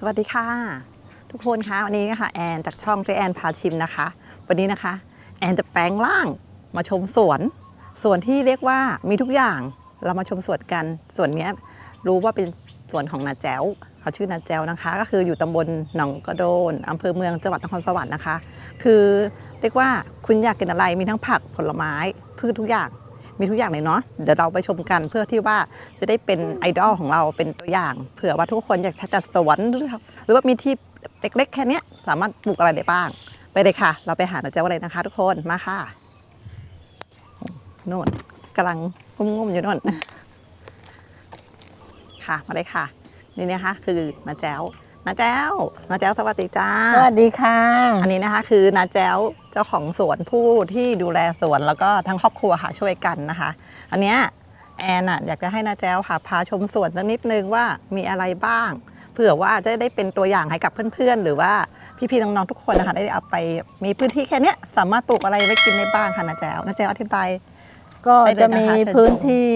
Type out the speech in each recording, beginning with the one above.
สวัสดีค่ะ ทุกคนคะวันนี้นะคะแอนจากช่องเจแอนพาชิมนะคะ วันนี้นะคะแอนจะแปลงร่างมาชมสวนสวนที่เรียกว่ามีทุกอย่างเรามาชมสวนกันสวนนี้รู้ว่าเป็นสวนของนาแจ้วเขาชื่อนาแจ้วนะคะ ก็คืออยู่ตำบลหนองกระโดนอำเภอเมืองจังหวัดนครสวรรค์นะคะ คือเรียกว่าคุณอยากกินอะไรมีทั้งผักผลไม้พืชทุกอย่าง มีทุกอย่างเลยเนาะเดี๋ยวเราไปชมกันเพื่อที่ว่าจะได้เป็นไอดอลของเราเป็นตัวอย่าง เผื่อว่าทุกคนอยากจะจัดสวนหรือหรือว่ามีที่เล็กๆแค่เนี้ยสามารถปลูกอะไรได้บ้าง ไปเลยค่ะ เราไปหาหน่อยเจ้าอะไรนะคะ ทุกคนมาค่ะโน่นกำลังงุ่มๆอยู่โน่นค่ะมาเลยค่ะ นี่นะคะคือนาแจ้วนาแจ้วนาแจ้วสวัสดีจ้าสวัสดีค่ะ อันนี้นะคะคือนาแจ้วเจ้าของสวนผู้ที่ดูแลสวนแล้วก็ทั้งครอบครัวค่ะช่วยกันนะคะ อันเนี้ยแอนอะอยากจะให้นาแจ้วค่ะพาชมสวนสักนิดนึงว่ามีอะไรบ้าง เผื่อว่าจะได้เป็นตัวอย่างให้กับเพื่อนๆ หรือว่าพี่ๆน้องๆทุกคนนะคะได้เอาไปมีพื้นที่แค่เนี้ยสามารถปลูกอะไรไว้กินได้บ้างค่ะนาแจ้วนาแจ้วอธิบาย ก็ไปเลยนะคะจะมีเชิญชมพื้นที่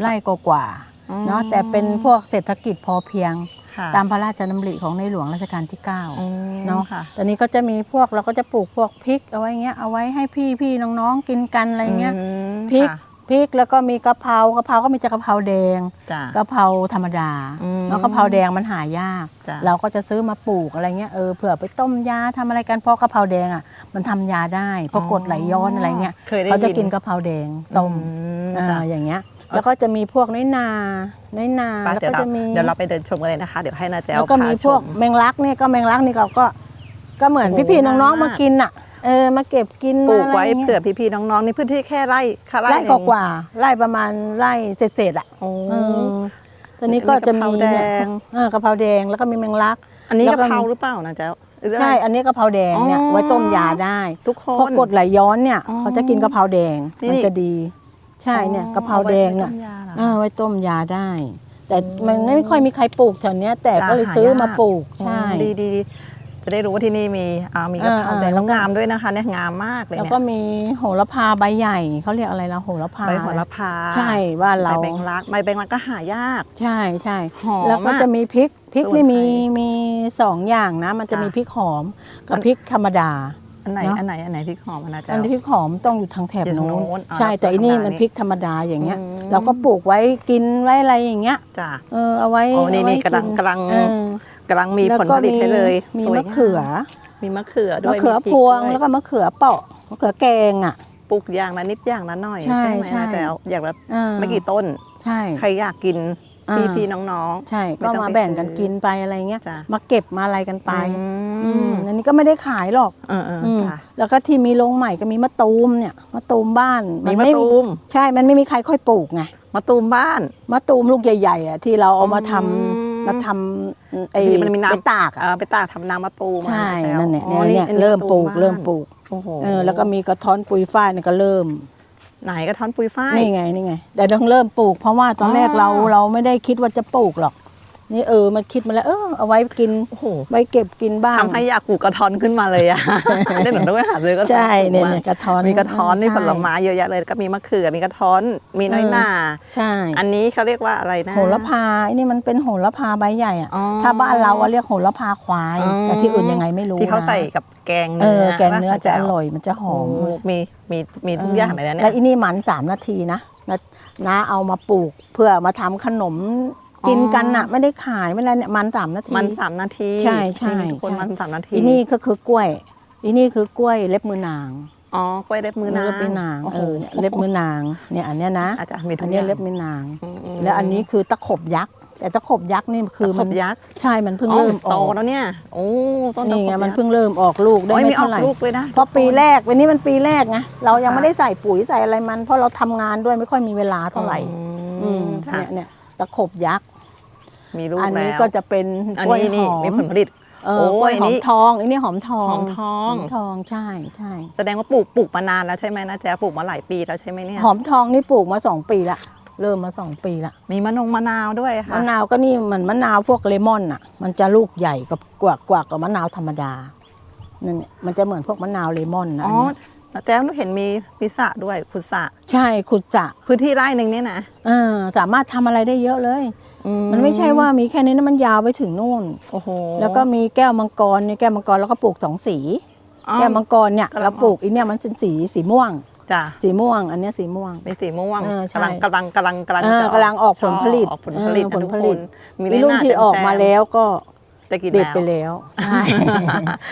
ไร่กว่าอืมๆเนาะแต่เป็นพวกเศรษฐกิจพอเพียงค่ะ ตามพระราชดำริของในหลวงรัชกาลที่อืม9เนาะค่ะตอนนี้ก็จะมีพวกเราก็จะปลูกพวกพริกเอาไว้เงี้ยเอาไว้ให้พี่พี่น้องๆกินกันอะไรเงี้ยอืมพริกค่ะพริกแล้วก็มีกะเพรากะเพราก็มีจะกะเพราแดงจ้ะกะเพราธรรมดาอืมแล้วกะเพราแดงมันหายากจ้ะเราก็จะซื้อมาปลูกอะไรเงี้ยเออเผื่อไปต้มยาทำอะไรกันเพราะกะเพราแดงอะ มันทำยาได้เพราะกรดไหลย้อนอะไรเงี้ยเคยได้เขาจะยินกินกะเพราแดงต้มอืมอ่าจ้ะอย่างเงี้ย แล้วก็จะมีพวกน้อยนา น้อยนาไปแล้วเดี๋ยวก็เราจะมีเดี๋ยวเราไปเดินชมกันเลยนะคะ เดี๋ยวให้นาแจ้วแล้วก็มีพาชพวกแมงลักเนี่ยก็แมงลักนี่เราก็ก็เหมือนโอ้โหพี่ๆน้องน่าๆมากินอะเออมาเก็บกินปลูกไว้มาะรงี้ยเผื่อพี่ๆน้องๆในพื้นที่แค่ไร่ค่ะไร่ไร่หนึ่งกว่าๆไร่ประมาณไร่เศษๆอะโอ้เออตอนนี้ก็จะมีเนี่ยมีกะเพราแดงเออกะเพราแดงแล้วก็มีแมงลัก อันนี้แล้กะวก็เพรามีหรือเปล่านะเจ้าหรืออะไรใช่ อันนี้กะเพราแดงเนี่ยอ๋อไว้ต้มยาได้ ทุกคเพราะนกรดไหลย้อนเนี่ยอ๋อเขาจะกินกะเพราแดงนี่มันจะดี ใช่เนี่ยอ๋อกะเพราแดงเนี่ยเอาไว้ต้มยาเหรอเออไว้ต้มยาได้ แต่มันไม่ค่อยมีใครปลูกแถวเนี้ยแต่จะก็เลยหาซื้อยากมาปลูกอืมใช่ดีดีดีจะได้รู้ว่าที่นี่มีอ่ามีกะเพราอ่าแดงอ่าแล้วงามด้วยนะคะเนี่ยงามมากเลยแล้วเนี่ยก็มีโหระพาใบใหญ่เขาเรียกอะไรละโหระพาใบโหระพาใช่บ้านเราใบแบงลักใบแบงลักก็หายาก ใช่ใช่หอมแล้วก็อะจะมีพริกพริกสมุนนี่มีไพรมีสองอย่างนะ มันจะจ้ะมีพริกหอมกับพริกธรรมดา อันไหนเนอะอันไหนอันไหนพริกหอมอะนะเจ้าอันนี้พริกหอมต้องอยู่ทางแถบอยู่ทางโน้นโน้นอ๋อใช่แต่อันนี้ธรรมดามันพริกธรรมดาอย่างเงี้ย อืม เราก็ปลูกไว้กินไว้อะไรอย่างเงี้ยจ้ะ เออเอาไว้โอ้นี่เอาไว้นี่กำลังนกำลัง เออกำลังมีแล้วผลก็ผลิตให้เลยมีสวยมะเขือมีมะเขือด้วมะยเขือมีพริพวงด้วยแล้วก็มะเขือเปาะมะเขือแกงอะ ปลูกอย่างละนิดอย่างละหน่อยใช่ใช่ไหมใช่นะแจ๊วอย่างละอ่าไม่กี่ต้น ใช่ ใครอยากกินอ่า พี่พี่น้องใช่ไม่ก็ต้องมาไปแบ่งกันซื้อกินไปอะไรเงี้ยจ้ะมาเก็บมาอะไรกันๆไปอือืมมอันนี้ก็ไม่ได้ขายหรอกเออเอออืมจ้ะแล้วก็ที่มีโรงใหม่ก็มีมะตูมเนี่ย มะตูมบ้าน มีนมะไตูม ใช่ มันไม่มีใครค่อยปลูกไง มะตูมบ้าน มะตูมลูกใหญ่ๆอะที่เราเอามาทำอืมมาทำไอ้ที่มันมีน้ำไปตากอะเออไปตากทำน้ำมะตูม ใช่อะนั่นเนี่ยอ๋อเนี่ยอัเริ่มปลูกะตูบ้านเริ่มปลูกโอ้โหเออแล้วก็มีกระท้อนปุยฝ้ายเนี่ยก็เริ่ม ไหนกระท้อนปุยฝ้าย นี่ไงนี่ไงแต่ต้องเริ่มปลูก เพราะว่าตอนแรกอ๋อเราเราไม่ได้คิดว่าจะปลูกหรอก นี่เออมันคิดมาแล้วเออเอาไว้กินโอ้โหไว้เก็บกินบ้างทำให้อยากปลูกกระท้อนขึ้นมาเลยอะเดี๋ยวหนูต้องไปหาซื้อกระท้อนใช่เนี่ยปลูเนี่ยกกระท้อนมีกระท้อนนี่ใช่ผลไม้เยอะแยะเลยก็มีมะเขือมีกระท้อนมีน้อยหน้าใช่ อันนี้เขาเรียกว่าอะไรนะโหระพาไอ้นี่มันเป็นโหระพาใบใหญ่อะอ๋อถ้าบ้านเราอะเรียกโหระพาควายอ๋อแต่ที่อื่นยังไงไม่รู้ที่เขานะใส่กับแกงเอเนื้ออแกงเนื้อจะอร่อยมันจะหโอ้อมมีมีมีทุกอย่างเลยนะเนี่แล้วยอีนี่หมันสามนาทีนะนะน้าเอามาปลูกเพื่อมาทำขนม กินกันน่ะไม่ได้ขายไม่อะไรเนี่ยมันสามนาทีมันสามนาทีใช่ใช่นี่ทุกคนใช่มันสามนาทีอีนี่ก็คือกล้วย อีนี่คือกล้วยเล็บมือนางอ๋อกล้วยเล็บมือนางเล็บมือนางโโหเออเนี่ยเล็บมือนางเนี่ยอันเนี้ยนะอาจจะมีทุอักนอเนี้ยย่างเล็บมือนางมแล้วอันนี้คือตะขบยักษ์แต่ตะขบยักษ์นี่คือตะขมับนยักษ์ใช่มันเพิ่งอ๋อเริ่มอโตอกแล้วเนี่ยโอ้ต้นตะขบนี่ไงยักษ์มันเพิ่งเริ่มออกลูกได้โอ้ยไม่มีออเท่ากไหร่ลูกเลยนะเพราะปีแรกวันนี้มันปีแรกไงเรายังค่ะไม่ได้ใส่ปุ๋ยใส่อะไรมัน เพราะเราทำงานด้วยไม่ค่อยมีเวลาเท่าไหร่อือืมมค่ะเนี่ยเนี่ย ตะขบยักษ์มีลูกอันแล้วนี้ก็จะเป็นอันกล้วยนี้นี่หอมีมผลผลิต เออกโอ้ล้วยยหอนี่มทองอันนี้หอมทองหอมทองหอมทองใช่ใช่แสดงว่าปลูกปลูกมานานแล้วใช่ไหมนะแจ๊ปลูกมาหลายปีแล้วใช่ไหมเนี่ยหอมทองนี่ปลูกมาสองปีละเริ่มมาสองปีละมีมะนงมะนาวด้วยค่ะมะนาวก็นี่เหมือนมะนาวพวกเลมอนอะ มันจะลูกใหญ่กับกว่ากว่ากับมะนาวธรรมดานั่นเนี่ยมันจะเหมือนพวกมะนาวเลมอนนะอ๋อัอนเนี้ย แจ๊หนูเห็นมีมีสระด้วยขุดสระใช่ขุดจะพื้นที่ไร่หนึ่งเนี่ยนะเออสามารถทำอะไรได้เยอะเลย อืมันไม่ใช่ว่ามีแค่นี้นะมันยาวไปถึงนู่น โอ้โหแล้วก็มีแก้วมังกรเนี่ยแก้วมังกรแล้วก็ปลูกสองสี อ้าวแก้วมังกรเนี่ยกำลังเราปลูกอีเนี่ยมันเป็นสีสีม่วง จ้ะสีม่วง อันเนี้ยสีม่วง เป็นสีม่วงเออใช่กำลังกำลังกำลังกำลังเออจะกำลังออกผลผลิตออกผลผลิตเออนะผลทุกผคลิตนมีรุ่นที่ออกมาแล้วก็ จะกินเด็ดแล้ว ไปแล้วใช่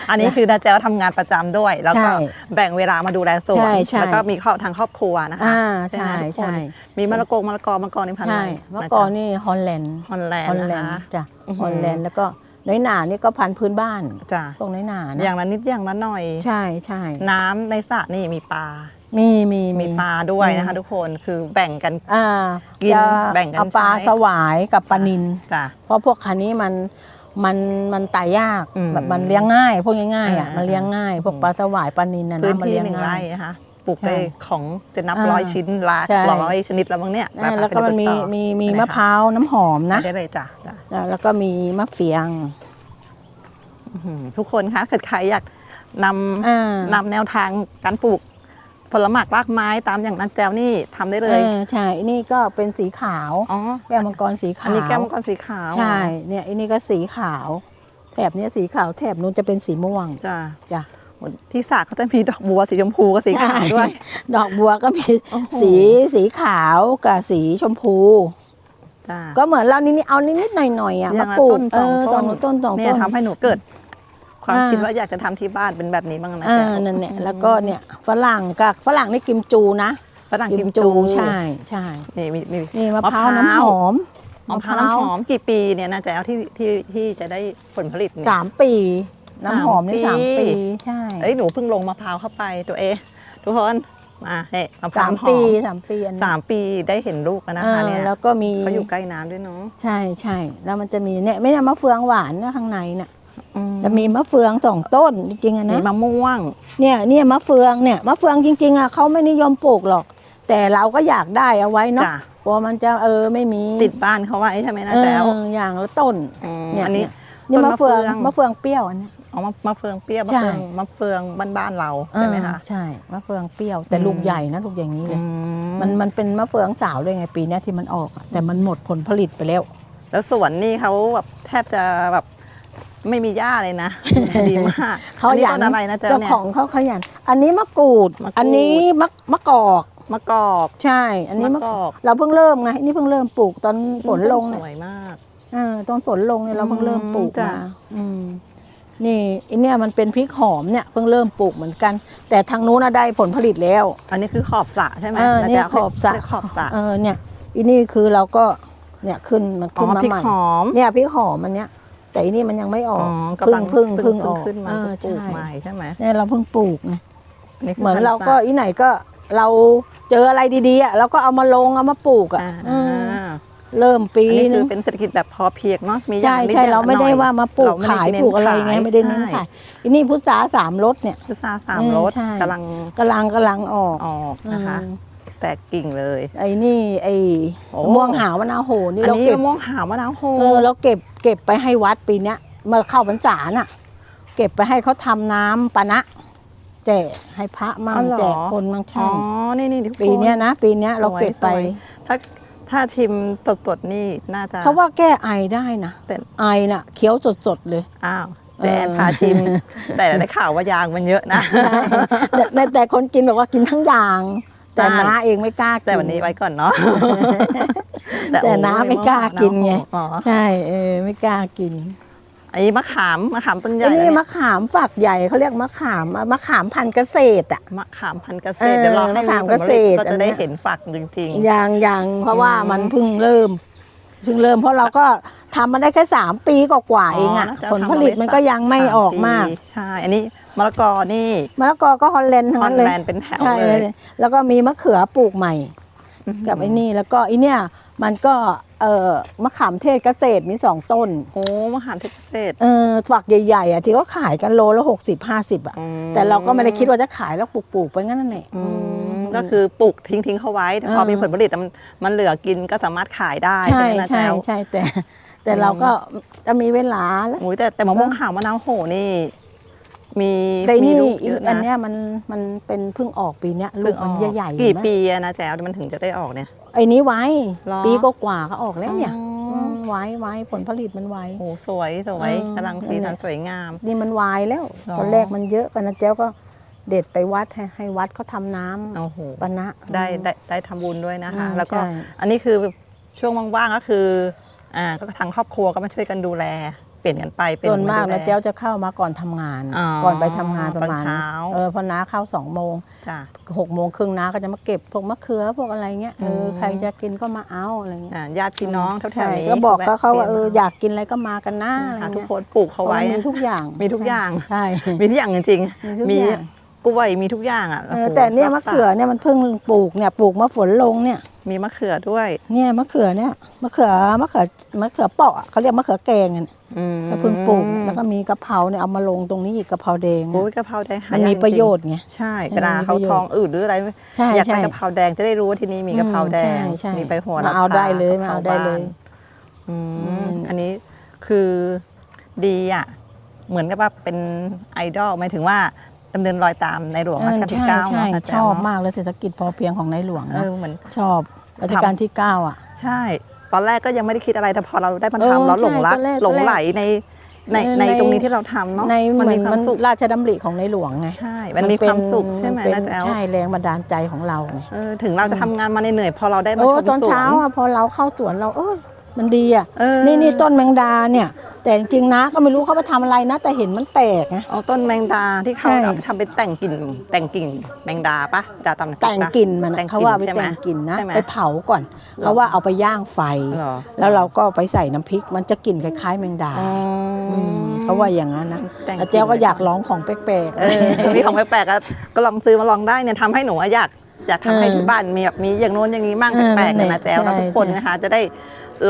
อันนี้คือนาแจวทำงานประจำด้วย แล้วก็ใช่แบ่งเวลามาดูแลสวนใช่ใช่ แล้วก็มีเข้าทางครอบครัวนะคะอ่าไหมใช่ทุกคนใช่มีมะละกงมะละกอมะละกอในพันธุ์ใช่อะไรเมื่อก่อนนี่ฮอลแลนด์ฮอลแลนฮอลด์แลนะนด์คะ จ้ะอื้อหือ ฮอลแลนด์แล้วก็น้อยหนานี่ก็พันธุ์พื้นบ้านจ้ะพวกน้อยหนาอนะย่างละนิดอย่างละหน่อย ใช่ใช่น้ำในสระนี่มีปลา มีมีมีปลาด้วยนะคะ ทุกคนคือแบ่งกัน อ่ากินจะแบ่งกันเอาปลาใช้ สวายกับปลานิน จ้ะเพราะพวกคันนี้มัน มันมันตายยากอืมแบบมันเลี้ยงง่าย พวกง่ายๆอะอ่ามันเลี้ยงง่าย พวกปลาสวายปลานินน่ะพื้นนะมันที่เลี้ยงหนึ่งง่าไร่ยนะคะปลูกใช่ได้ของจะนับอ่าร้อยชิ้นละใช่ ร้อยชนิดแล้วมั้งเนี่ยอ่าแล้วก็มันมีต่อมีมีได้มะพร้าวน้ำหอมนะได้เลยจ้ะจ้ะอ่าแล้วก็มีมะเฟียงอื้อหือทุกคนคะเกิดใครอยากนอ่าำนำแนวทางการปลูก ผลหมากรากไม้ตามอย่างนั้นแจวนี่ทำได้เลยเออใช่อันนี่ก็เป็นสีขาวอ๋อแก้วมังกรสีอัขานวนี้แก้วมังกรสีขาวใช่เนี่ยอันนี้ก็สีขาว แถบเนี้ยสีขาวแถบนู้นจะเป็นสีม่วงจ้ะจ้ะที่สระเขาจะมีดอกบัวสีชมพูกับสีขาวด้วยใช่ดอกบัวก็มีโอ้โหสีสีขาวกับสีชมพูจ้ะก็เหมือนเรานี่เอานิดๆหน่อยๆอะอมาย่างละปลูกต้นเอสองอต้นต้นต้นสองเนี่ยต้นทำให้หนูเกิด ความอ่าคิดว่าอยากจะทำที่บ้านเป็นแบบนี้บ้างนะอ่าแจวนั่นเนี่ยแล้วก็เนี่ยฝรั่งกับฝรั่งนี่กิมจูนะฝรั่งกิมจูใช่ใช่นี่มีมีนี่มะพร้าวน้ำหอมมะพร้าวน้ำหอมกี่ปีเนี่ยนะแจวที่ที่ที่จะได้ผลผลิตเนี่ยสามปีน้ำหอมนี่สาสามมปีปีใช่เอ้ยหนูเพิ่งลงมะพร้าวเข้าไปตัวเอทุกคนมาเนี่ยมะพร้าสาวมน้ำหอปีมสามปีอันนี้สามปีได้เห็นลูกแล้วนะคะอ่าเนี่ยแล้วก็มีเขาอยู่ใกล้น้ำด้วยเนาะใช่ใช่แล้วมันจะมีเนี่ยไม่ใช่มะเฟืองหวานนะข้างในเนี่ยอืม จะมีมะเฟืองสองต้นจริงๆอะมีนะมะม่วง เนี่ยเนี่ยมะเฟืองเนี่ยมะเฟืองจริง ๆอะเขาไม่นิยมปลูกหรอก แต่เราก็อยากได้เอาไว้เนาะจ้ะ กลัวมันจะเออไม่มีติดบ้านเขาไว้ใช่ไหมนะเอแจวออย่างละต้นมเนี่ย อันนี้ นี่ต้นมะเฟือง มะมะเฟืองเฟืองเปรี้ยวอันเนี้ย เอามะมะเฟืองเปรี้ยวมะใช่ เฟืองมะเฟืองบ้านๆเราใช่ไหมคะเออใช่มะเฟืองเปรี้ยวแต่อืม ลูกใหญ่นะลูกอย่างนี้เลยอืมันมันเป็นมะเฟืองสาวด้วยไงปีเนี้ยที่มันออกอะแต่มันหมดผลผลิตไปแล้ว แล้วสวนนี่เขาแบบแทบจะแบบ ไม่มีหญ้าเลยนะดีมากเขาอันนี้หยัต้นอะไรนะแจวเจ้าเนี่ยของเขาขยันอันนี้มะกรูดมะกรูด อันนี้มะมะกอกมะกอก ใช่ อันนี้มะมะกอก เราเพิ่งเริ่มไงนี่เพิ่งเริ่มปลูกตอนฝนลงสเนี่ยวยมากเออตอนฝนลงเนี่ยเราเพิ่งเริ่มปลูกจ้ะมาอืมนี่อันเนี้ยมันเป็นพริกหอมเนี่ยเพิ่งเริ่มปลูกเหมือนกัน แต่ทางนู้นน่ะได้ผลผลิตแล้ว อันนี้คือขอบสระใช่ไหมเออนะเนี่ยจ๊ะขอบสระเรียกขอบสระเออเนี่ยอันนี้คือเราก็เนี่ยขึ้นมันอ๋อขึ้นมาพริกใหม่หอมเนี่ยพริกหอมอันเนี้ย แต่อันนี้มันยังไม่ออ๋ออกเพึ่กำลังงเพึ่งเพึ่งออกขึ้นมาเออปลูกใช่ใหม่ใช่ไหมเนี่ยเราเพิ่งปลูกไงคืเหมือนพัธุ์เราก็สะอีไหนก็เราเจออะไรดีๆอะเราก็เอามาลงเอามาปลูกอะอ่าเออเริ่มปีอันนี้นึคืงอเป็นเศรษฐกิจแบบพอเพียงเนาะมีใช่อย่างนิดใช่อย่งเราไม่ได้หน่อยว่ามาปลูกเไม่ขายเน้นปลูกอะไรไงไม่ได้เน้นใช่ขายอันนี้พุทราสามรสเนี่ยพุทราสามเออรสใช่กำลังกำลังกำลังออกออกนะคะอืม แตกกิ่งเลย ไอ้นี่ไอ้โอ้มะม่วงหาวมะนาวโหนี่อันเรานี้เก็บมะม่วงหาวมะนาวโฮเออเราเก็บเก็บไปให้วัดปีเนี้ยเมื่อเข้าพรรษาน่ะ เก็บไปให้เขาทำน้ำปานะแจกให้พระมั่งอ๋อเหรอแจกคนมั่งอ๋ใช่อนี่นี่ทุกคนปีเนี้ยนะ ปีเนี้ยเราเก็บไป สวยๆถ้าถ้าชิมสดๆนี่น่าจะ เขาว่าแก้ไอได้นะแต่ ไอน่ะเคี้ยวสดๆเลย อ้าวแจนเออพาชิม แต่ได้ข่าวว่ายางมันเยอะนะ แต่แต่แต่คนกินบอกว่ากินทั้งอย่าง แต่ได้น้าเองไม่กล้ากินแต่วันนี้ไว้ก่อนเนาะแต่โอ้ยน้าไม่กล้ากินไงอ๋อใช่เออไม่กล้ากินไอ้มะขามมะขามต้นใหญ่ไอ้นี่เนี่ยมะขามฝักใหญ่เขาเรียกมะขามมะขามพันธุ์เกษตรอะมะขามพันธุ์เกษเอตรอเดี๋ยวรอให้มะขามผลเกษตรก็อัจะนเนี้ได้ยเห็นฝักจริงยังยังเพราะว่าอืมมันเพิ่งเริ่ม เพิ่งเริ่มเพราะเราก็ทำมาได้แค่สามปีกว่าๆเองอะน่าจะผลผลิตมันก็ยังไม่สออกมากปีใช่ อันนี้มะละกอนี่มะละกอก็ฮอลแลนด์ทั้งนั้นเลยฮอลแลนด์เป็นแถวใช่เลย แล้วก็มีมะเขือปลูกใหม่ กับไอ้นี่แล้วก็ไอ้เนี่ย มันก็เอ่อมะขามเทศเกษตรมีสองต้นโอ้มะขามเทศเกษตรเออฝักใหญ่ๆอะที่เขาขายกันโลละหกสิบห้าสิบอะอืมแต่เราก็ไม่ได้คิดว่าจะขายแล้วปลูกๆไปงั้นนั่นแหละอืมก็คือปลูกทิ้งทิ้งๆเขาไว้แต่พอเออมีผลผลิตมันมันเหลือกินก็สามารถขายได้ใช่ไหมนะใช่แจ๊วใช่แต่ แต่เราก็จะมีเวลาแล้วโอ้ยแต่แต่มะม่วงขาวมะนาวโหนี่มีแต่มีนี่ลูกอีเยกอะอันนะเนี้ยมันมันเป็นเพิ่งออกปีเนี้ยลูกมันเพิ่งออใหญ่ๆกี่เห็นไหมปีอะนะแจ๊วมันถึงจะได้ออกเนี่ย ไอ้นี้ไว้หรอ ปีก็กว่าๆก็ออกแล้วเนี่ยอ๋อมไว้ไว้ผลผลิตมันไว้ โอ้สวยสวยเออกำลังสีนั่สันนแหละ สวยงาม นี่มันวายแล้ว หรอ ตอนแรกมันเยอะกันนะเจ้าก็เด็ดไปวัดให้ให้วัดเขาทำน้ำโอ้โหปะนะ ได้ได้ได้ทำบุญด้วยนะคะ อืมแล้วก็ใช่ อันนี้คือช่วงว่างๆก็คืออ่าก็ทางครอบครัวก็มาช่วยกันดูแลเป ลี่ยนกันไปเป็นส่วนมากดูแลนะเจ้าจะเข้ามาก่อนทำงานอ๋อก่อนไปทำงานประมาณตอนเช้าเออพอน้าเข้าสองโมงจ้ะหกโมงครึ่งน้าก็จะมาเก็บพวกมะเขือพวกอะไรเงี้ยเอออืมใครจะกินก็มาเอาอะไรเงี้ยอ่าญาติพี่น้องแถใช่วๆนี้ก็บอกก็เขาว่าแะเออวียนมอยากกินอะไรก็มากันนะอะไรหาทุกเงี้ยคนปลูกเขาไว้พระนมีทุกอย่างมีทุกอย่างใช่มีทุกอย่างจริงมีทุกๆมีอย่างกล้วยมีทุกอย่างอะเออโอ้โหแต่เนี่ยมะรักษาเขือเนี่ยมันเพิ่งปลูกเนี่ยปลูกมาฝนลงเนี่ยมีมะเขือด้วย เนี่ยมะเขือเนี่ยมะเขือมะเขือมะเขือเปาะอะเขาเรียกมะเขือแกงอะเนี่ยอืม ก็เพิ่งปลูกแล้วก็มีกะเพราเนี่ยเอามาลงตรงนี้อีกกะเพราแดงโอ้ยกะเพราแดงหามันยากมีจงๆประโยชน์ไงใช่เออเวลาเขามีประโยชน์ท้องอืดหรืออะไรใช่อยากใช่ได้กะเพราแดงจะได้รู้ว่าที่นี่มีกะเพราแดงอืมใช่ใช่มีใบโหระมาเอาพได้เลยกะมาพรเอาได้เลยบ้นอืมอืมอันนี้คือดีอะเหมือนกับว่าเป็นไอดอลหมายถึงว่าดำเนินรอยตามในหลวงรัชกาลที่ใช่เก้าใช่เนาะาจารย์ชอบเนะมากเลยเศรษฐกิจพอเพียงของในหลวงเอนะอเหมือนชอบรัชกาลที่เก้าอะ ใช่ ตอนแรกก็ยังไม่ได้คิดอะไรแต่พอเราได้มันเออทำแล้วหลงรักใช่ตอนแรกหลงไหลในในในในในตรงนี้ที่เราทำเนาะในเหมือนมีความัมนสุขราชดำริของในหลวงไงใช่ มันมีความสุขใช่ไหมเป็นะแจ๊วใช่แรงบันดาลใจของเราไงเออถึงเราจะทำงานมาเหนื่อยๆพอเราได้มาโอ้ชมตอนสวนเช้าอะพอเราเข้าสวนเราเออมันดีอะเออนี่นี่ต้นแมงดาเนี่ย แต่จริงๆนะก็ไม่รู้เขาไปทำอะไรนะ แต่เห็นมันแปลกไงเอาต้นแมงดาที่เขาใช่ เอาไปทำเป็นแต่งกลิ่นแต่งกิ่งแมงดาปะดาตำน้ำพริแต่งปะกลิ่นมันอะแต่งเขาว่าไปใช่ไหมแต่งกลิ่นนะ ใช่ไหม ไปเผาก่อนเขาว่าเอาไปย่างไฟเหรอ แล้วเราก็เอาไปใส่น้ำพริก มันจะกลิ่นคล้ายๆ แมงดาอ๋ออมเขาว่าอย่างนั้นนะแต่งแล้วเจ้าก็อยากลองของแปลกเออมีของแปลกๆก็ก็ลองซื้อมาลองได้เนี่ยทำให้หนูอะอยากอยากทำให้เออที่บ้านมีแบบมีอย่างโน้นอย่างนี้มั่งเออแปลกๆเลยนั่นะนแหละแจ๊วแล้วใช่ทุกคนใช่ นะคะ จะได้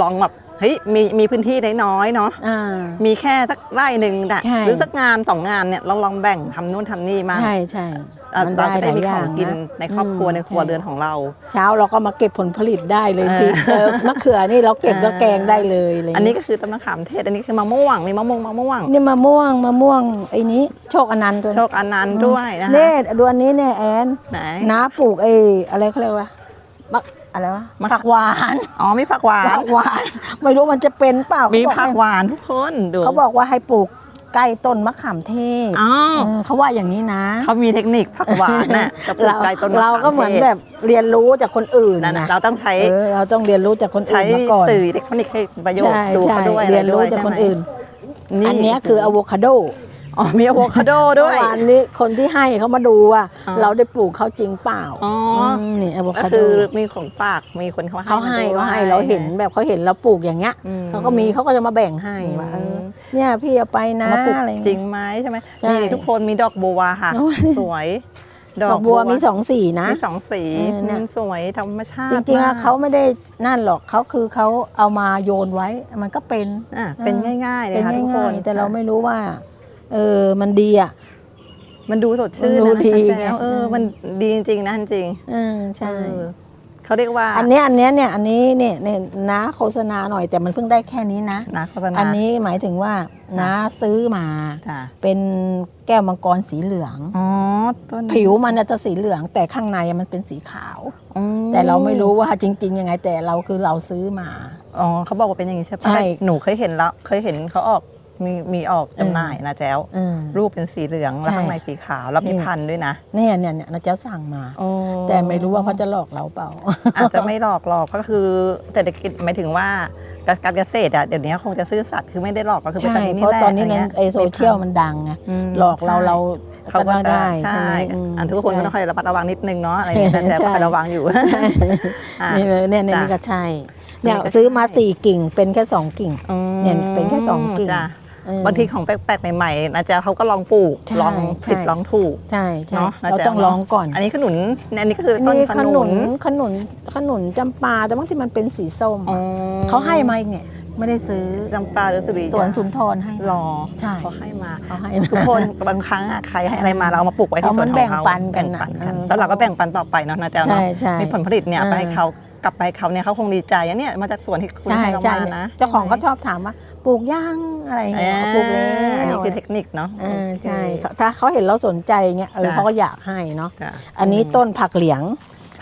ลองแบบ เฮ้ยมีมีพื้นที่น้อยๆเนาะอ่า มีแค่สักไร่หนึ่งน่ะใช่ หรือสักงานสองงานเนี่ยลองลองแบ่งทำนู่นทำนี่มาใช่ใช่อะมันเราได้จะหได้ลายมีอขย่าองงกินนะในครอบครัวอืมในครัวใช่ เรือนของเรา เช้าเราก็มาเก็บผลผลิตได้เลยเออทีเออมะเขือนี่เราเก็บแล้วแกงได้เลยอะไรอันนี้เงี้ยก็คือต้นมะขามเทศอันนี้คือมะม่วงมีมะม่วงมะม่วง นี่มะม่วงมะม่วงไอ้นี้ โชคอนันต์ตัวโชคอนันต์ด้วยนะคะเนี่ยดูอันนี้เนี่ยแอน ไหน น้าปลูกไอ้อะไรเขาเรียกว่ามะ อะไรวะมะผักหวานอ๋อมีผักหวานผักหวาน ไม่รู้มันจะเป็นเปล่ามีมีผักหวานทุกคนดูเขาบอกว่าให้ปลูกใกล้ต้นมะขามเทศอ๋อเออเขาว่าอย่างนี้นะเขามีเทคนิคผักหวานน่ะกับปลูเรากไก่ต้นมะขามเราก็เหมือนทศแบบเรียนรู้จากคนอื่นนั่นน่ะนะเราต้องใช้เออเราต้องเรียนรู้จากคนใช้อื่นมาก่อนสื่ออิเล็กทรอนิกส์ให้ประโยชน์ใช่ดูใช่เขาด้วยเรียนรู้อะได้วยจากคนใช่ไหมอื่นอันเนี้ยคืออะโวคาโด อ๋อมีอะโวคาโดด้วย เมื่อวานนี้คนที่ให้เขามาดูว่า อ๋อ เราได้ปลูกเขาจริงเปล่าอ๋ออมนี่อะโวก็คาโดคือมีของฝากมีคนเขาเขาให้มเขาให้ด้วยเราเห็นแบบเขาเห็นเราปลูกอย่างเงี้ยอืมเขาก็มีเขาก็จะมาแบ่งให้ว่าเออมเนี่ยพี่เอาไปนะมาปลูกอะไรจริงไหมใช่ไหมใช่นี่ทุกคนมีดอกบัวค่ะ โอ้ย สวยดอกบัวมีสองสีนะ มีสองสีเออเนี่ยมันสวยธรรมชาติจริงๆอะมกเขาไม่ได้นั่นหรอกเขาคือเขาเอามาโยนไว้มันก็เป็นอะเป็นง่ายๆเลเป็ยนค่ะทุกคง่ายน ๆแต่เราไม่รู้ว่า เออ มันดีอะ มันดูสดชื่นมันดูนะดีคะแจ๊วไงเออ มันดีจริงๆนะจริงเออใช่เออเขาเรียกว่า อันเนี้ยอันเนี้ยเนี่ย อันนี้เนี่ยเนี่ยน้าโฆษณาหน่อยแต่มันเพิ่งได้แค่นี้นะนะโฆษณาอันนี้หมายถึงว่าน้าซื้อมาจ้ะเป็นแก้วมังกรสีเหลืองอ๋อต้นผิวมันน่ะจะสีเหลือง แต่ข้างในมันเป็นสีขาวอืมแต่เราไม่รู้ว่าจริง ๆ ยังไงแต่เราคือเราซื้อมาอ๋อเขาบอกว่าเป็นอย่างนี้ใช่ปะใช่หนูเคยเห็นแล้วเคยเห็นเขาออก มีมีออกจำหน่ายนะแจ๊วเออ รูปเป็นสีเหลือง แล้วใช่ ข้างในสีขาว แล้วมีนี่พันธุ์ด้วยนะเนี่ยเนี่ยเนี่ยนะเจ้าสั่งมาโอ้แต่ไม่รู้ว่าเขาจะหลอกเราเปล่า อาจจะไม่หลอกหลอกก็คือเศรษฐกิจหมายถึงว่าการการเกษตรอะเดี๋ยวนี้คงจะซื่อสัตย์คือไม่ได้หลอกก็คือเป็นใช่แบบนี้เพราะแหละตอนนี้ะรในเงี้ยไอโซเชียลมันดังไงอืมหลอกเราใช่เราเขาก็จะได้ใช่ใช่ไหมมอันทุกคนก็ต้องคอยระมัดระวังนิดนึงเนาะอะไรอย่างเงี้ยแต่แต่ใช่คอยระวังอยู่อะ นี่เลยเนี่ยเนี่ยจ้ะนี่ก็ใช่เนี่ยนี่ก็ใช่ ซื้อมาสี่กิ่งเป็นแค่สองกิ่ง อืมเนี่ยเป็นแค่สองกิ่ง จ้ะเออ บางทีของแปลกๆใหม่ๆนะจ๊ะเขาก็ลองปลูกใช่ลองผิดใช่ ลองถูก ใช่ใช่เนาะนะเราจ๊ะต้องลองก่อนอันนี้ขนุนอันนี้ก็คือต้นนี่ขขนุนุนนขนุนขนุนจำปาแต่บางที่มันเป็นสีส้ม อ๋อเขาให้มาอีกเนี่ย ไม่ได้ซื้อจำปาหรือสุรีสวนสุนทรให้รอใช่เขาให้มาเขาให้ทุกคน บางครั้งอะใครให้อะไรมาเราเอามาปลูกไว้ที่สวนของเขามันแบ่งเขาปันกันแบ่งปันน่ะกันเออแล้วเราก็แบ่งปันต่อไปเนาะนะจ๊ะใช่เนาะใช่มีผลผลิตเนี่ยเออไปให้เขาก ลับไปให้เขาเนี่ยเขาคงดีใจอะเนี่ยมาจากสวนที่คุณใช่ให้เราใช่มาเนี่ยนะเจ้าของเขาชอบถามว่าปลูกย่างอะไรอย่างเงี้ยปลูกแล้อันนี้วคือเทคนิคเนาะเออใช่เขาถ้าเขาเห็นเราสนใจเงี้ยเออจ้ะ เขาก็อยากให้เนาะจ้ะอันนี้ต้นผักเหลียง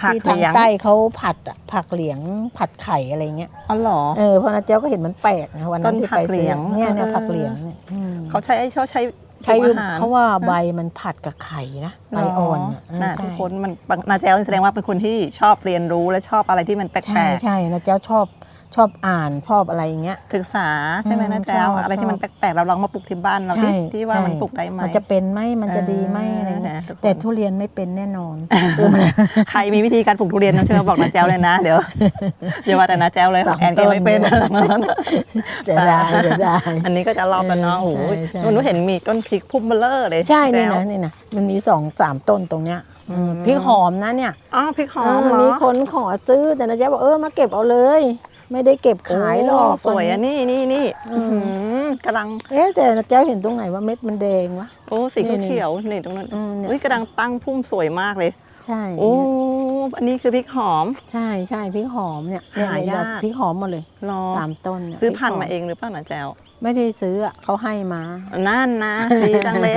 ผักที่ทางเหลียงใต้เขาผัดอะผักเหลียงผัดไข่อะไรเงี้ยอ๋อเหรอ เออเพราะนาเจ้าก็เห็นมันแปลกนะวันนั้นต้นที่ผัไปกเหลีซื้ยองเนี่ยเนี่ยเออ ผักเหลียงเนี่ยอืม เขาใช้เขาใช้ ใช้ปรุงอาหารเขาว่าใบมันผัดกับไข่นะใบอ่อนน่ะน่ะเออทุกใช่คนมันนาแจวแสดงว่าเป็นคนที่ชอบเรียนรู้และชอบอะไรที่มันแปลใช่กใช่นาเจ้าชอบ ชอบอ่านชอบอะไรอย่างเงี้ยๆศึกษาใช่ไหมอืมนาแจวชอบอะไรที่มันชอบแปลกๆเราลองมาปลูกที่บ้านเราใช่ที่ที่ว่าใช่มันปลูกได้ไหมมันจะเป็นไหมมันจะดีไหมเออออะไรเงี้ยนะทุกคนแต่ทุเรียนไม่เป็นแน่นอนคือมันใครมีวิธีการปลูกทุเรียนนะเชิญมาบอกนาแจวเลยนะเดี๋ยวอย่าว่าแต่นาแจวเลยสองแอนแกไม่เป็นต้นเสียดายเสียดายอันนี้ก็จะรอบแล้วเนาะเออโอ้โหใช่ใช่หนูเห็นมีต้นพริกพุ่มเบลเลอร์เลยใช่นี่แจ๋วนะนี่นะมันมีสองสามต้นตรงเนี้ยอืมพริกหอมนะเนี่ยอ๋อพริกหอมเออเหรอมีคนขอซื้อแต่นะจ๊ะบอกเออมาเก็บเอาเลย ไม่ได้เก็บขายหรอกโสวยอะนี่นี่นี่อืมอื้อหือกำลังเอ๊ะแต่นะจ๊ะเห็นตรงไหนว่าเม็ดมันแดงวะโอ้สีนี่นี่เขียวๆนี่ตรงนั้นอืมเนี่ยอุ้ยกำลังตั้งพุ่มสวยมากเลย ใช่โอ้อันนี้คือพริกหอม ใช่ใช่พริกหอมเนี่ยเนี่ยหายากเนี่ยพริกหอมหมดเลยรอสามต้นเนี่ยซื้อพันธุ์พริมากหเองหรือเปล่านะแจวไม่ได้ซื้ออะเขาให้มานั่นนะดีจังเลย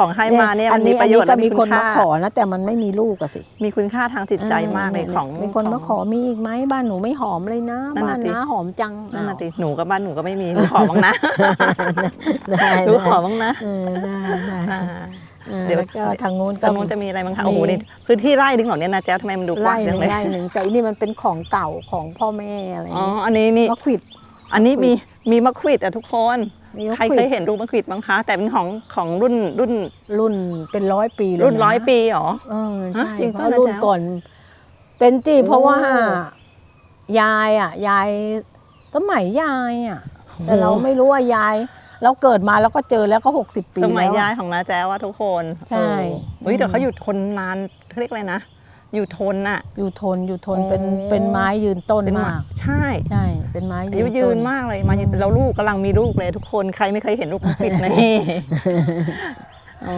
ของให้มาเนี่ยอัมันมีนี้ประโยชน์อัและก็มีคนมาณขอนะแต่มันไม่มีลูกอะสิ มีคุณค่าทางจิตใจมากเลยเของมีคนมาขอมีอีกไหมบ้านหนูไม่หอมเลยนะนั่นบ้าน่ะนสิน้าหอมจังนั่นน่ะอ้าวติหนูกับบ้านหนูก็ไม่มีหนูขอบ้างนะได้หนูได้ขอบ้างนะเออได้ได้อ่าเออเดี๋ยวแล้วก็ทางนู้นตรงนู้นจะมีอะไรบ้างคะมีโอ้โหนี่พื้นที่ไร่ดึงของเนี่ยนะแจ๊วทำไมมันดูกว้าไล่งหจันึ่งงเลยไล่หนึ่งแต่อันนี้มันเป็นของเก่าของพ่อแม่อะไรอ๋อเงี้ยอันนี้นี่มะขวิดอันนี้มีมีมะขวิดอะทุกคนมีมะ ใครขวิเคดยเห็นรูปมะขวิดบ้างคะ แต่เป็นของของรุ่นรุ่นรุ่นเป็นร้อยปีเลยรุ่นนะร้อยปีเหรอเออใช่ฮะจริงเพป่ะราะนะรุ่นจ๊ะก่อน เป็นจีโอ้เพราะว่า ยายอะ ยายสมัยยายอะ แต่เราไม่รู้ว่ายายเราเกิดมาแล้วก็เจอแล้วก็หกสิบปีสมัยแล้วยาอะยของน้าแจ๊วว่าทุกคน ใช่เออเฮ้ยแต่เขาอยู่ทนนานเขาเรียกอะไรนะ อยู่ทนน่ะ อยู่ทนอยู่ทนโอ้เป็นเป็นไม้ยืนต้นเป็นหมาก ใช่ใช่ เป็นไม้อายืยุนยืต้นมากเลยมายืนเราลูกกำลังมีลูกเลย ทุกคนใครไม่เคยเห็นลูกมะขวิดนี่อื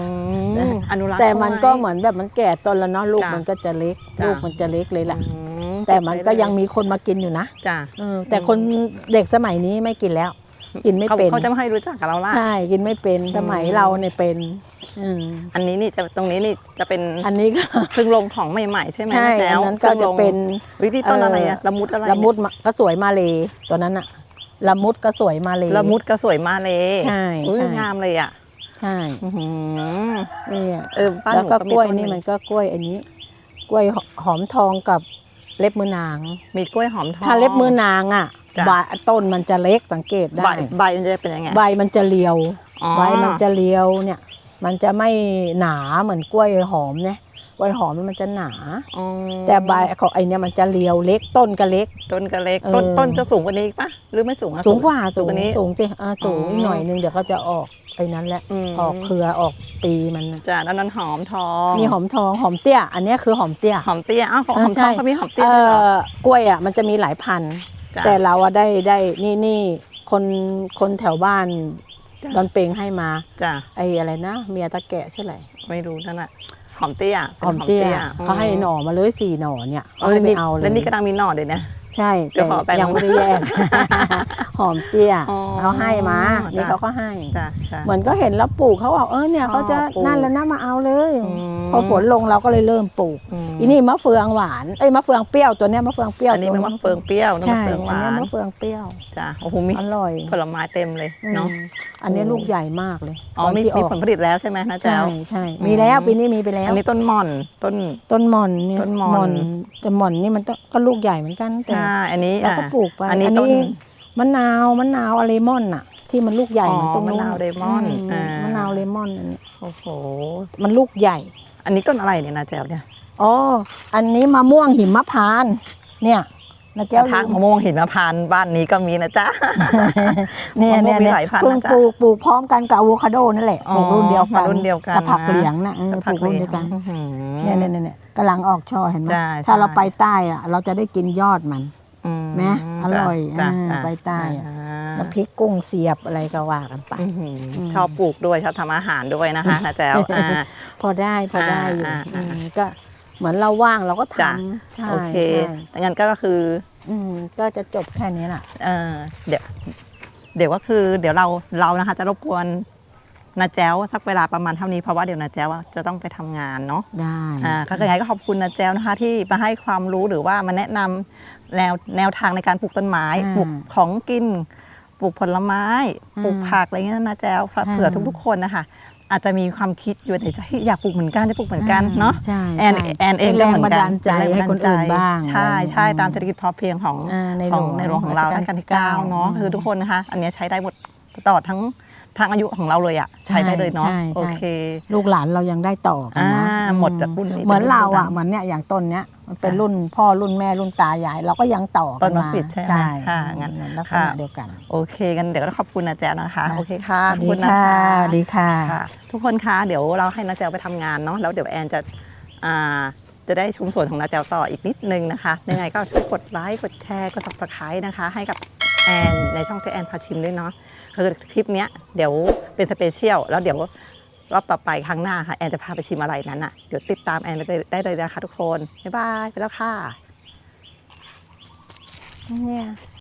มอนุรักษ์แต่มันก็ไว้เหมือนแบบมันแก่ต้นแล้วเนาะลูกจ้ะมันก็จะเล็กจ้ะ ลูกมันจะเล็กเลยล่ะ อืมแต่มันก็ยังมีคนมากินอยู่นะจ้ะเออแต่คนเด็กสมัยนี้ไม่กินแล้ว กินไม่เขาเป็น เขาจะไม่ให้รู้จักกับเราละใช่กินไม่เป็นสมัยเราเนี่ยเป็น อืมอันนี้นี่จะตรงนี้นี่จะเป็นอันนี้ก็ เพิ่งลงของใหม่ๆใช่ไหมใช่แจ๊อัวนนั้นก็จะเป็น วิธีต้นอะไรอะเอ่อ ละมุดอะไรละมุดมะก็สวยมาเลยตัวนั้นอะละมุดก็สวยมาเลย ละมุดก็สวยมาเลยใช่อุ้ยใช่ งามเลยอะใช่อื้อหือนี่อะเออบ้านหแล้วนูก็ก็กมีล้วยต้นนี่หมันึ่นงก็กล้วยอันนี้ กล้วยหอมทองกับเล็บมือนาง มีกล้วยหอมทอง ถ้าเล็บมือนางอะจ้ะ ใบต้นมันจะเล็กสังเกตใบได้ใบมันจะเป็นยังไง ใบมันจะเรียว อ๋อ ใบมันจะเรียวเนี่ย มันจะไม่หนาเหมือนกล้วยหอมเนี่ยกล้วยหอมมันจะหนา อ๋อแต่ใบของไอเนี่ยมันจะเรียวเล็กต้นก็เล็ก ต้นก็เล็กเออต้นต้นจะสูงกว่านี้อีกปะหรือไม่สูงอะสูงกว่าสูสูงงกว่านี้ สูงสิอ่าสูงอ๋ออีอีกหน่อยนึงเดี๋ยวก็จะออกไอ้นั้นแหละอืม ออกเครือออกปีมันน่ะจ้ะแล้วนั้นหอมทองมีหอมทองหอมเตี้ย อันเนี้ยคือหอมเตี้ย หอมเตี้ยอ้าวของเออหอมทองใช่เขามีหอมเตี้ยเอ่ด้วยเหรออกล้วยอะมันจะมีหลายพันธุ์ จ้ะแต่เราอะได้ได้นี่นี่คนคนแถวบ้านจ้ะ ดอนเปงให้มาจ้ะไอ้อะไรนะเมียตะแกะใช่ไหมไม่รู้นั่นน่ะหอมเตี้ยป็นหอมเตี้ยมเขาให้หน่อมาเลยสี่หน่อเนี่ยเอเขาอให้ไปนี่เอาเลยแล้วนี่กำลังมีหน่อเลยนะ ใช่เดี๋ยวแต่ขอแบ่งยังไม่ได้แยกหอมเตี้ยอ๋อเขาให้มานี่จ้ะเขาก็ให้จ้ะจ้ะเหมือนก็เห็นแล้วปลูกเขาบอกเออเนี่ยชอบเขาจะปลูกนั่นแล้วนะมาเอาเลยอืมพอฝนลงเราก็เลยเริ่มปลูกอืมอีนี่มะเฟืองหวานเอ้ยมะเฟืองเปรี้ยวตัวเนี้ยมะเฟืองเปรี้ยวอันนี้มันตัวมะเฟืองเปรี้ยวน้ำมะใช่เฟืองหอันวาเนี้ยนมะเฟืองเปรี้ยวจ้ะโอ้โหมีอร่อยผลไม้เต็มเลยเนาะอืมอันเนี้ยลูกใหญ่มากเลยอ๋อตนมีที่อมีอกผลผลิตแล้วใช่ไหมนะใช่แจ๊วใช่อืมมีแล้วปีนี้มีไปแล้วอันนี้ต้นหม่อนต้นต้นหม่อนเนี่ยต้นหม่อนแต่หม่อนนี่มันต้องก็ลูกใหญ่เหมือนกันแต่ใช่อันนี้เราก็อะปลูกไปอันนี้ต้นมะนาวมะนาวอะเลมอนน่ะที่มันลูกใหญ่อ๋อเหมือนตรงนู้นมะนาวเลมอนมอ่ามมะนาวเลมอนอันนี้โอ้โหมันลูกใหญ่ อันนี้ต้นอะไรเนี่ยนะแจ๊วเนี่ยอ๋ออันนี้มะม่วงหิมพานต์เนี่ย นะกเจ้าระถางมะม่วงหินมะพร้านต์บ้านนี้ก็มีนะจ๊ะเนี่ยมะม่เนี่วยงมีเนี่ยหลายพันธุ์เพิ่งนะจ๊ะปลูกปลูกพร้อมกันกับอะโวคาโดนั่นแหละอ๋อปลูกรุ่นเดียวกันรุ่นเดียวกันกับผักนะเหลียงนะเออปผัลูกกรุ่นเดียวกันอื้อหือเนี่ยเนี่ยเนี่ยเนี่ยกำลังออกช่อเห็นไหมใช่ถ้าใช่เราไปใต้อะเราจะได้กินยอดมันอืมนะอร่อยจ้ะอ่าจ้ะไปใต้อะอ่าน้ำพริกกุ้งเสียบอะไรก็ว่ากันไปอื้อหือชอบปลูกด้วยชอบทำอาหารด้วยนะคะนะแจ๊วอ่าพอได้พอได้อยู่อ่าอ่าอืมก็ เหมือนเราว่างเราก็จ้ะทำใช่โอเคใช่แต่งั้นก็คืออืมก็จะจบแค่นี้แหละเออเดี๋ยวเดี๋ยวก็คือเดี๋ยวเราเรานะคะจะรบกวนนาแจ้วสักเวลาประมาณเท่านี้เพราะว่าเดี๋ยวนาแจ้วอะจะต้องไปทำงานเนาะ ได้อ่าก็ยังไงก็ขอบคุณนาแจ้วนะคะที่มาให้ความรู้หรือว่ามาแนะนำแนวแนวทางในการปลูกต้นไม้อ่าปลูกของกิน ปลูกผลไม้อ่าปลูกผักอะไรเงี้ยนะแจ้วเผื่ออ่าทุกๆคนนะคะ อาจจะมีความคิดอยู่ในใจเฮ้ยอยากปลูกเหมือนกันได้ปลูกเหมือนกันเนาะใช่แอนใช่แอนเองป็นก็แรงเหมืบัอนนกัดาลใจเป็นแรงให้คนบัดาลอื่นบ้างใช่ใช่อืมตามเศรษฐกิจพอเพียงของอ่าในของหลวงในหลวงของเรารัรัชชกากาลลที่ที่เก้าเก้าเนาะอืมคือทุกคนนะคะ อันเนี้ยใช้ได้หมดตลอดทั้ง ทางอายุของเราเลยอะใช้ได้เลยเนาะใช่ใช่โอเค ลูกหลานเรายังได้ต่อกันนะอ่าหมดจากรุ่นนี้เหมือนเป็นรุ่นเรานั้อะนเหมือนเนี่ยอย่างต้นเนี้ยมันเป็นค่ะรุ่นพ่อรุ่นแม่รุ่นตายาย เราก็ยังต่อต้กันนมะมาขวิดใช่ไหมใช่ค่ะงั้นลักษค่ะณะเดียวกัน โอเคกันเดี๋ยวก็ขอบคุณนะแจ๊วนะคะค่ะโอเคค่ะสวัสขอบดีคุณนะค่ะคะสวัสดีค่ะค่ะ ทุกคนคะเดี๋ยวเราให้นาแจวไปทำงานเนาะแล้วเดี๋ยวแอนจะอ่าจะได้ชมสวนของนาแจวต่ออีกนิดนึงนะคะ ยังไงก็ช่วยกดไลค์ กดแชร์ กด subscribe นะคะ ให้กับแอนในช่องเจแอนพาชิมด้วยเนาะ คือคลิปนี้เดี๋ยวเป็นสเปเชียลแล้วเดี๋ยวรอบต่อไปครั้งหน้าค่ะแอนจะพาไปชิมอะไรนั้นอะเดี๋ยวติดตามแอนได้ได้เลยนะคะทุกคน บ๊ายบาย ไปแล้วค่ะเนี่ย